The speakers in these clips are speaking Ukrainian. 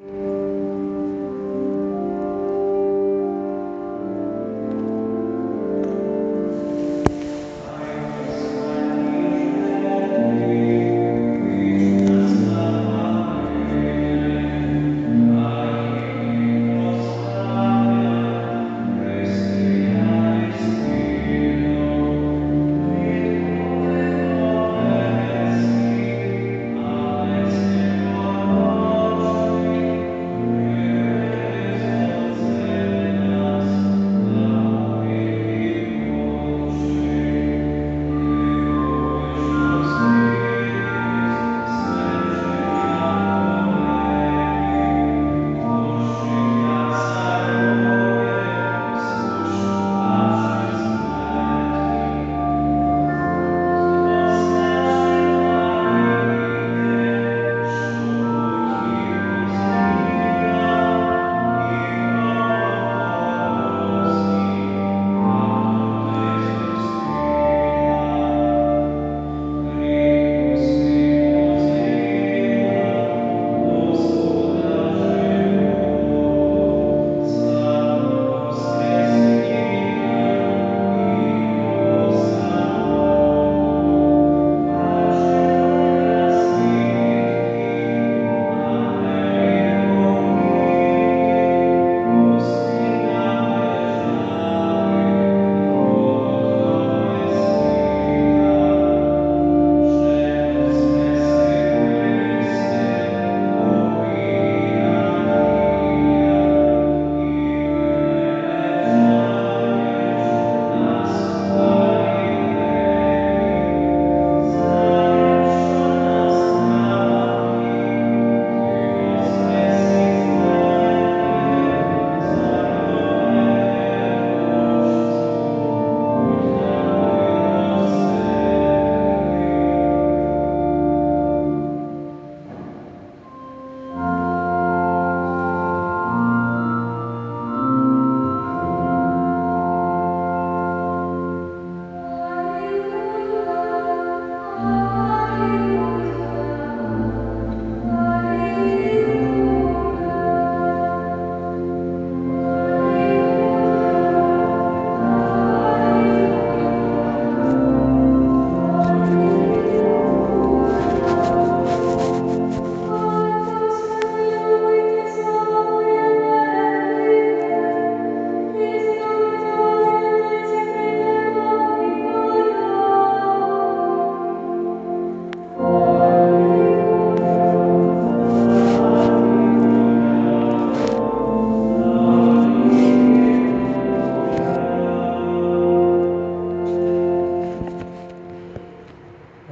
you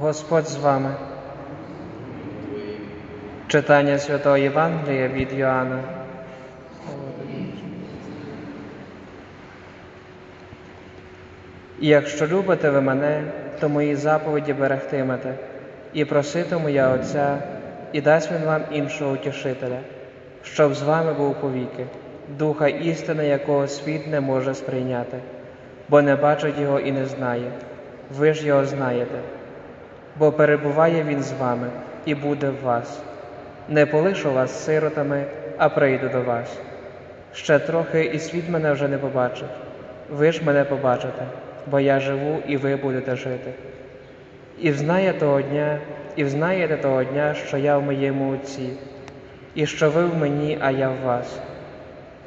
Господь з вами. Читання Святого Євангелія від Йоанна. І якщо любите ви мене, то мої заповіді берегтимете, і проситиму я Отця, і дасть він вам іншого утішителя, щоб з вами був повіки, духа істини, якого світ не може сприйняти, бо не бачить його і не знає. Ви ж його знаєте, бо перебуває він з вами і буде в вас. Не полишу вас сиротами, а прийду до вас. Ще трохи і світ мене вже не побачить. Ви ж мене побачите, бо я живу і ви будете жити. І взнає того дня, і взнаєте того дня, що я в моєму Отці, і що ви в мені, а я в вас.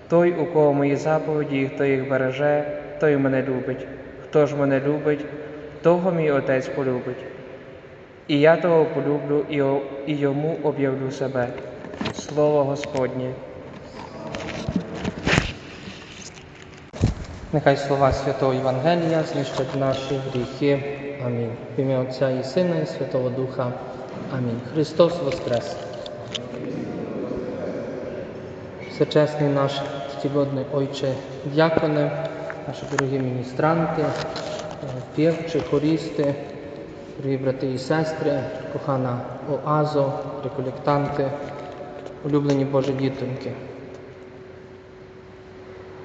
Той, у кого мої заповіді, і хто їх береже, той мене любить. Хто ж мене любить, того мій Отець полюбить. І я того полюблю і, йому об'явлю себе. Слово Господнє. Нехай слова Святого Євангелія знищать наші гріхи. Амінь. В ім'я Отця і Сина, і Святого Духа. Амінь. Христос Воскрес! Всечесний наш стілодний Ойче дяконе, наші дорогі міністранти, півчі, хорісти, дорогі брати і сестри, кохана Оазо, реколектанти, улюблені Божі дітоньки.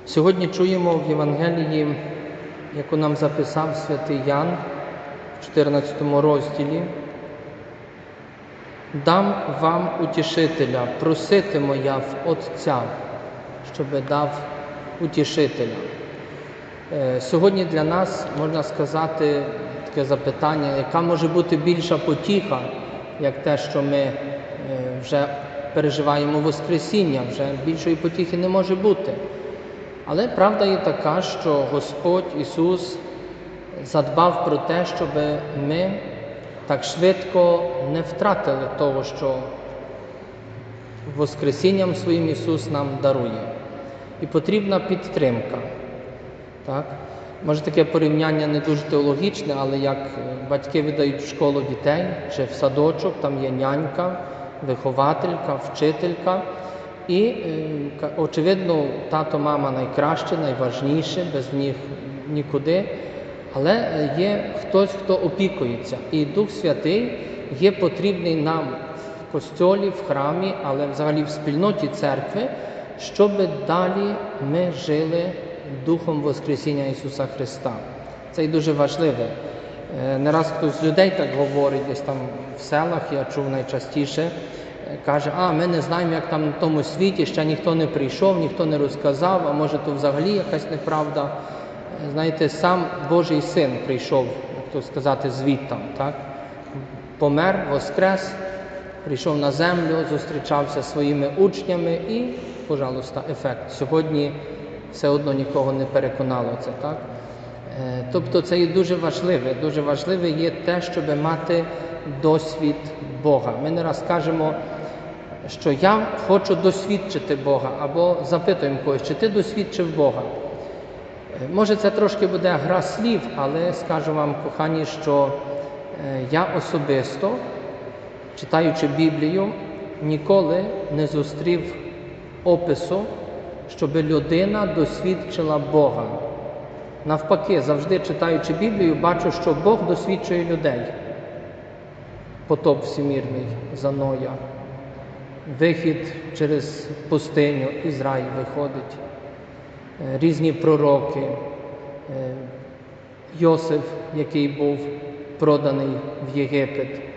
Сьогодні чуємо в Євангелії, яку нам записав святий Ян в 14 розділі, Дам вам утішителя, проситиму я в Отця, щоб дав утішителя. Е, Сьогодні для нас можна сказати таке запитання, яка може бути більша потіха, як те, що ми е, вже переживаємо Воскресіння, вже більшої потіхи не може бути. Але правда є така, що Господь Ісус задбав про те, щоб ми так швидко не втратили того, що Воскресінням своїм Ісус нам дарує. І потрібна підтримка. Так? Може таке порівняння не дуже теологічне, але як е, батьки видають в школу дітей чи в садочок, там є нянька, вихователька, вчителька. І, е, очевидно, тато, мама найкраще, найважніше, без них нікуди. Але є хтось, хто опікується. І Дух Святий є потрібний нам в костьолі, в храмі, але взагалі в спільноті церкви, щоб далі ми жили Духом Воскресіння Ісуса Христа. Це і дуже важливе. Е, Не раз хтось з людей так говорить, десь там в селах, я чув найчастіше, е, каже, а ми не знаємо, як там на тому світі, ще ніхто не прийшов, ніхто не розказав, а може то взагалі якась неправда. Е, Знаєте, сам Божий син прийшов, як то сказати, звідтам, так? помер, воскрес, прийшов на землю, зустрічався зі своїми учнями і, пожалуйста, ефект. Сьогодні все одно нікого не переконало це, так? Е, Тобто це є дуже важливе. Дуже важливе є те, щоб мати досвід Бога. Ми не раз кажемо, що я хочу досвідчити Бога, або запитуємо когось, чи ти досвідчив Бога. Е, Може, це трошки буде гра слів, але скажу вам, кохані, що е, я особисто, читаючи Біблію, ніколи не зустрів опису, щоб людина досвідчила Бога. Навпаки, завжди читаючи Біблію, бачу, що Бог досвідчує людей. Потоп всемірний Заноя, вихід через пустиню, Ізраїль виходить, е, різні пророки, е, Йосиф, який був проданий в Єгипет.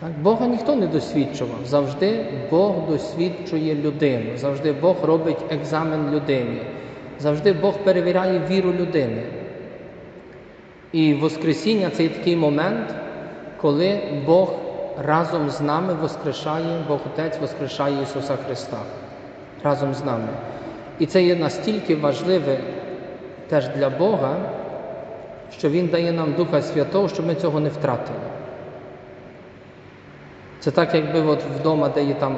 Так, Бога ніхто не досвідчував. Завжди Бог досвідчує людину, завжди Бог робить екзамен людині, завжди Бог перевіряє віру людини. І Воскресіння це такий момент, коли Бог разом з нами воскрешає, Бог Отець воскрешає Ісуса Христа разом з нами. І це є настільки важливе теж для Бога, що Він дає нам Духа Святого, щоб ми цього не втратили. Це так, якби от вдома, де є там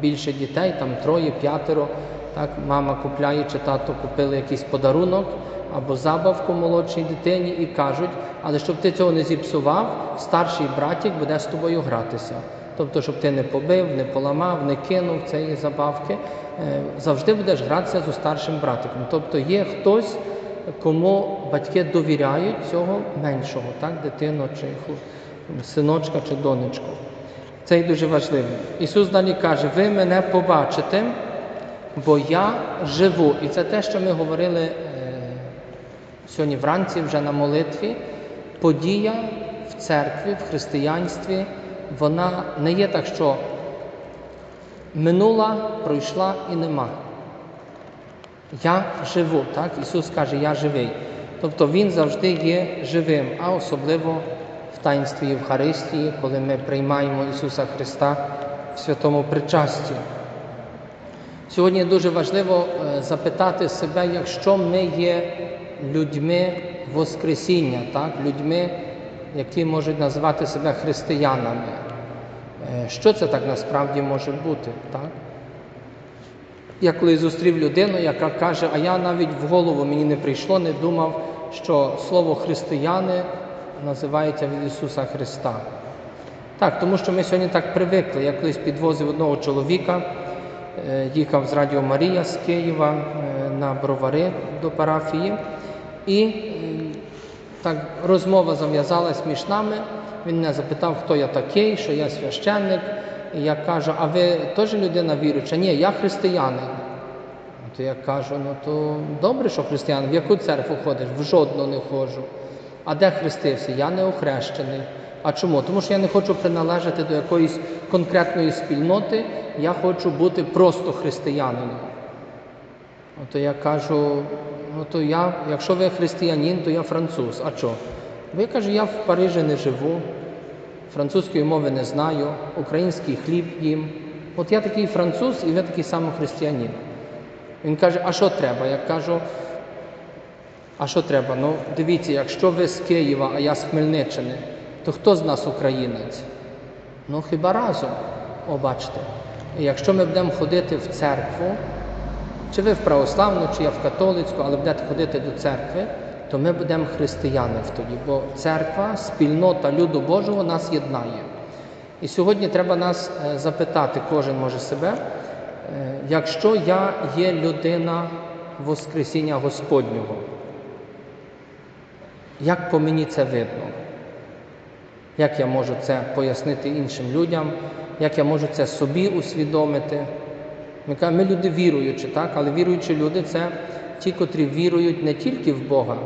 більше дітей, там троє, п'ятеро, так, мама купляє чи тато купили якийсь подарунок або забавку молодшій дитині і кажуть, але щоб ти цього не зіпсував, старший братик буде з тобою гратися. Тобто, щоб ти не побив, не поламав, не кинув цієї забавки, е, завжди будеш гратися зі старшим братиком. Тобто є хтось, кому батьки довіряють цього меншого, так, дитину чи синочка чи донечку. Це і дуже важливо. Ісус далі каже: ви мене побачите, бо я живу. І це те, що ми говорили е, сьогодні вранці вже на молитві. Подія в церкві, в християнстві, вона не є так, що минула, пройшла і нема. Я живу, так? Ісус каже, я живий. Тобто Він завжди є живим, а особливо в таїнстві Євхаристії, коли ми приймаємо Ісуса Христа в святому причасті. Сьогодні дуже важливо е, запитати себе, якщо ми є людьми Воскресіння, так? людьми, які можуть назвати себе християнами. Е, Що це так насправді може бути? Так? Я коли зустрів людину, яка каже, а я навіть в голову мені не прийшло, не думав, що слово християни називається від Ісуса Христа. Так, тому що ми сьогодні так привикли. Я колись підвозив одного чоловіка, е, їхав з Радіо Марія з Києва е, на бровари до парафії, і е, так розмова зав'язалась між нами. Він мене запитав, хто я такий, що я священник. І я кажу, а ви теж людина віруюча? Ні, я християнин. То я кажу, ну то добре, що християнин. В яку церкву ходиш? В жодну не ходжу. А де хрестився? Я не охрещений. А чому? Тому що я не хочу приналежати до якоїсь конкретної спільноти, я хочу бути просто християнином. То я кажу, ну то я, якщо ви християнин, то я француз. А що? Бо я кажу, я в Парижі не живу, французької мови не знаю, український хліб їм. От я такий француз і ви такий самий християнин. Він каже, а що треба? Я кажу, а що треба? Ну, дивіться, якщо ви з Києва, а я з Хмельниччини, то хто з нас українець? Ну хіба разом? О, бачите. І якщо ми будемо ходити в церкву, чи ви в православну, чи я в католицьку, але будете ходити до церкви, то ми будемо християни тоді, бо церква, спільнота люду Божого нас єднає. І сьогодні треба нас е, запитати, кожен може себе, е, якщо я є людина Воскресіння Господнього, як по мені це видно? Як я можу це пояснити іншим людям, як я можу це собі усвідомити? Ми кажемо, ми люди віруючі, так? але віруючі люди це ті, котрі вірують не тільки в Бога.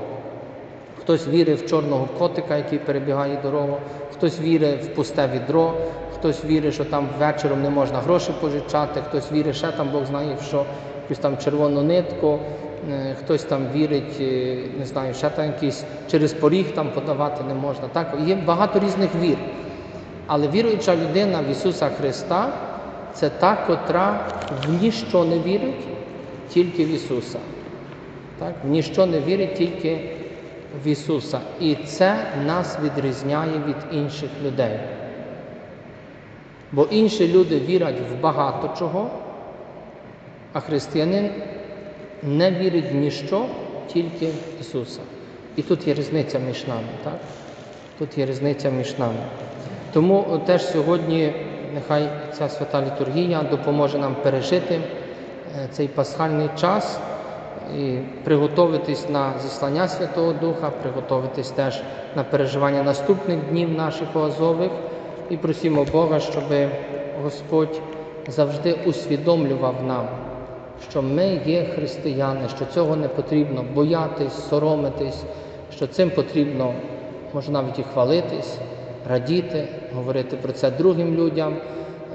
Хтось вірить в чорного котика, який перебігає дорогу, хтось вірить в пусте відро, хтось вірить, що там вечором не можна гроші пожичати, хтось вірить, ще там Бог знає, що якусь там червону нитку, хтось там вірить, е, не знаю, ще там якийсь через поріг там подавати не можна. Так, є багато різних вір. Але віруюча людина в Ісуса Христа це та, котра в ніщо не вірить, тільки в Ісуса. Так? В ніщо не вірить тільки в Ісуса. І це нас відрізняє від інших людей. Бо інші люди вірять в багато чого, а християнин не вірить в ніщо, тільки в Ісуса. І тут є різниця між нами. Так? Тут є різниця між нами. Тому теж сьогодні нехай ця свята літургія допоможе нам пережити е, цей пасхальний час і приготуватись на зіслання Святого Духа, приготуватись теж на переживання наступних днів наших оазових і просимо Бога, щоб Господь завжди усвідомлював нам, що ми є християни, що цього не потрібно боятись, соромитись, що цим потрібно, може навіть і хвалитись, радіти, говорити про це другим людям.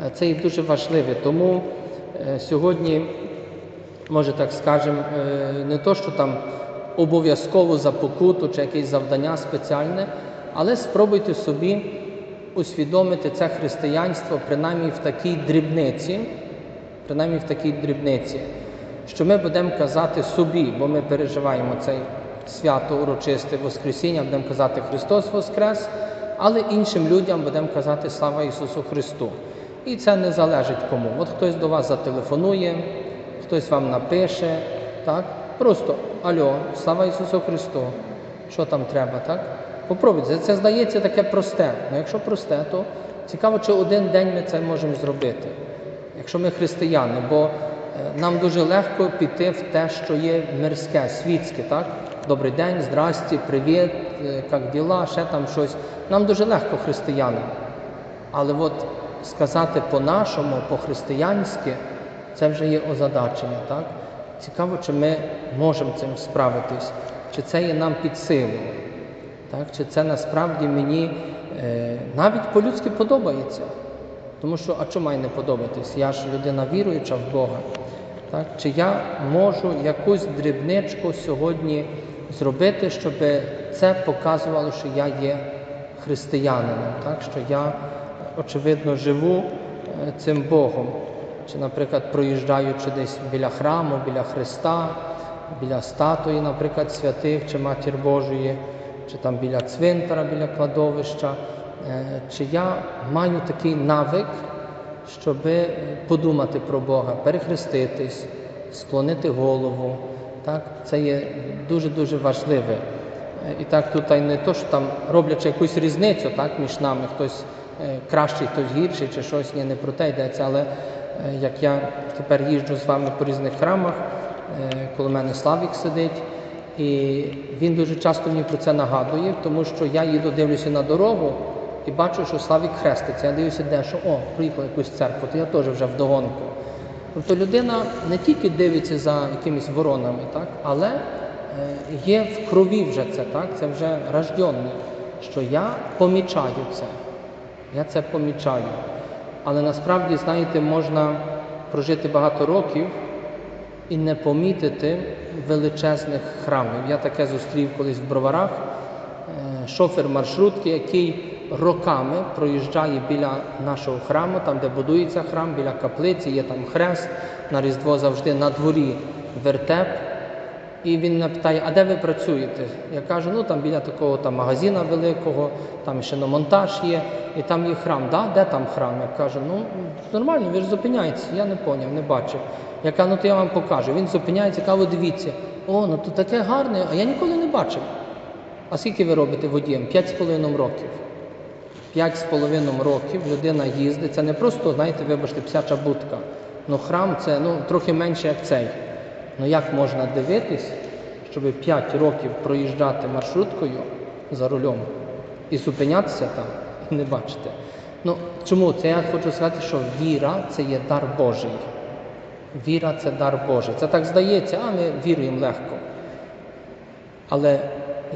Е, Це є дуже важливо. Тому е, сьогодні, може так скажемо, е, не то, що там обов'язково за покуту чи якесь завдання спеціальне, але спробуйте собі усвідомити це християнство принаймні в такій дрібниці, принаймні в такій дрібниці, що ми будемо казати собі, бо ми переживаємо цей свято урочисте Воскресіння, будемо казати Христос Воскрес, але іншим людям будемо казати Слава Ісусу Христу. І це не залежить кому. От хтось до вас зателефонує, хтось вам напише, так? Просто Альо, слава Ісусу Христу. Що там треба, так? Попробуйте. Це здається таке просте. Ну якщо просте, то цікаво, чи один день ми це можемо зробити, якщо ми християни, бо е, нам дуже легко піти в те, що є мирське, світське, так? Добрий день, здрасті, привіт, е, як діла, ще там щось. Нам дуже легко християнам. Але от сказати по-нашому, по-християнськи, це вже є озадачення, так? Цікаво, чи ми можемо цим справитись, чи це є нам під силу, так? чи це насправді мені е, навіть по-людськи подобається. Тому що, а чому має не подобатись? Я ж людина віруюча в Бога. Так? Чи я можу якусь дрібничку сьогодні зробити, щоб це показувало, що я є християнином, так? що я, очевидно, живу е, цим Богом. Чи, наприклад, проїжджаючи десь біля храму, біля Христа, біля статуї, наприклад, святих чи Матір Божої, чи там біля цвинтара, біля кладовища, чи я маю такий навик, щоб подумати про Бога, перехреститись, склонити голову. Так? Це є дуже-дуже важливе. Е, І так тут не то, що там роблячи якусь різницю так, між нами, хтось е, кращий, хтось гірший чи щось, ні, не про те йдеться, але е, як я тепер їжджу з вами по різних храмах, е, коло мене Славік сидить, і він дуже часто мені про це нагадує, тому що я їду, дивлюся на дорогу і бачу, що Славік хреститься. Я дивлюся, де що о, приїхав якусь церкву, то я теж вже вдогонку. Тобто людина не тільки дивиться за якимись воронами, так, але е, є в крові вже це, так, це вже рожденне. що я помічаю це. Я це помічаю. Але насправді, знаєте, можна прожити багато років і не помітити величезних храмів. Я таке зустрів колись в броварах. Е, Шофер маршрутки, який роками проїжджає біля нашого храму, там, де будується храм, біля каплиці, є там хрест, на Різдво завжди на дворі вертеп. І він мене питає, а де ви працюєте? Я кажу, ну там біля такого там магазина великого, там ще на монтаж є, і там є храм. Да? Де там храм? Я кажу, ну нормально, ви ж зупиняєтеся. Я не поняв, не бачив. Я кажу, ну то я вам покажу. Він зупиняється, каже, дивіться, о, ну то таке гарне, а я ніколи не бачив. А скільки ви робите водієм? П'ять з половиною років. П'ять з половиною років людина їздить. Це не просто, знаєте, вибачте, псяча будка. Ну храм це ну, трохи менше, як цей. Ну як можна дивитись, щоб 5 років проїжджати маршруткою за рулем і зупинятися там і не бачити? Ну чому? Це я хочу сказати, що віра це є дар Божий. Віра це дар Божий. Це так здається, а ми віруємо легко. Але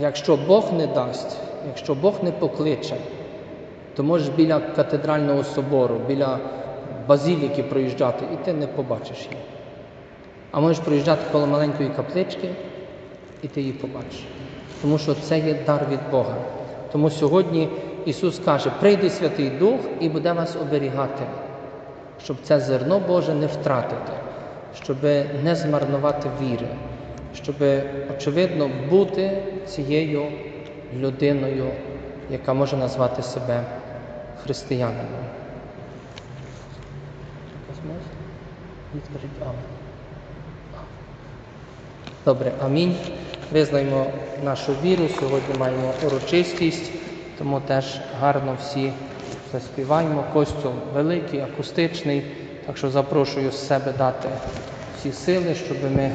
якщо Бог не дасть, якщо Бог не покличе, то можеш біля катедрального собору, біля базіліки проїжджати, і ти не побачиш її. А можеш проїжджати коло маленької каплички, і ти її побачиш. Тому що це є дар від Бога. Тому сьогодні Ісус каже: прийде Святий Дух і буде вас оберігати, щоб це зерно Боже не втратити, щоб не змарнувати віри, щоб, очевидно, бути цією людиною, яка може назвати себе християнином. Амінь. Добре, амінь. Визнаємо нашу віру. Сьогодні маємо урочистість, тому теж гарно всі заспіваємо. Костюм великий, акустичний. Так що запрошую з себе дати всі сили, щоб ми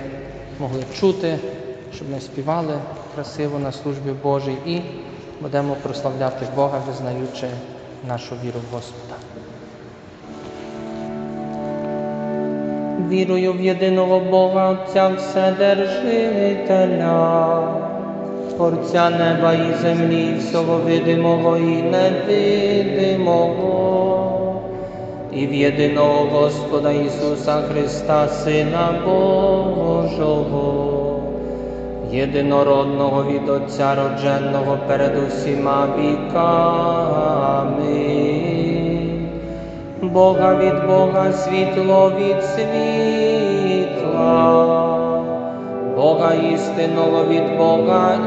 могли чути, щоб ми співали красиво на службі Божій і будемо прославляти Бога, визнаючи нашу віру в Господа. Вірую в єдиного Бога Отця Вседержителя, Творця неба і землі, всього видимого і невидимого, і в єдиного Господа Ісуса Христа, Сина Божого, єдинородного від Отця родженого перед усіма віками. Бога від Бога, світло від світла, Бога істинного від Бога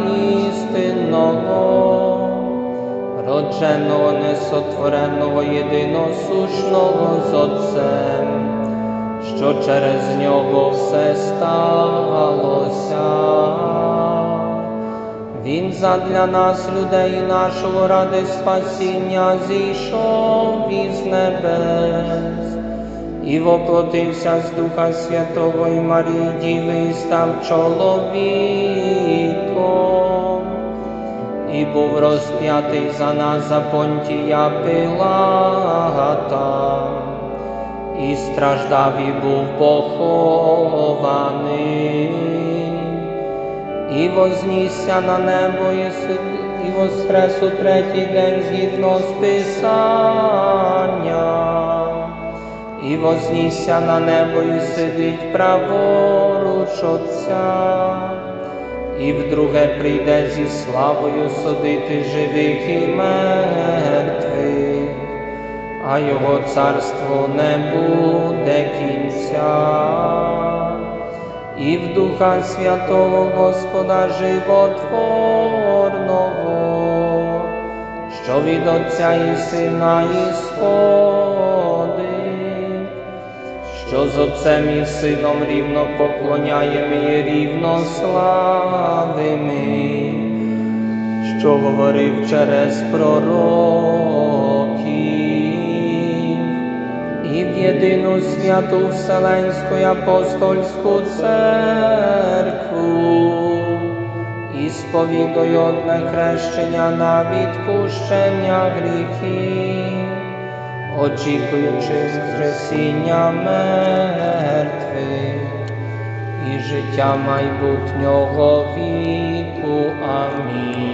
істинного, родженого, несотвореного, єдиносушного з Отцем, що через нього все сталося. Він задля нас, людей нашого ради спасіння, зійшов із небес і воплотився з Духа Святого і Марії Діви і став чоловіком, і був розп'ятий за нас за понтія Пилата, і страждав, і був похований. І вознісся на небо і, воскрес у третій день згідно з Писанням, і вознісся на небо і сидить праворуч Отця, і вдруге прийде зі славою судити живих і мертвих, а його царство не буде кінця. І в Духа Святого Господа Животворного, що від Отця і Сина ісходить, що з Отцем і Сином рівно поклоняємо і рівно славимо, що говорив через пророків єдину святу Вселенську апостольську церкву, і сповідую одне хрещення на відпущення гріхів, очікуючи Воскресіння мертвих і життя майбутнього віку. Амінь.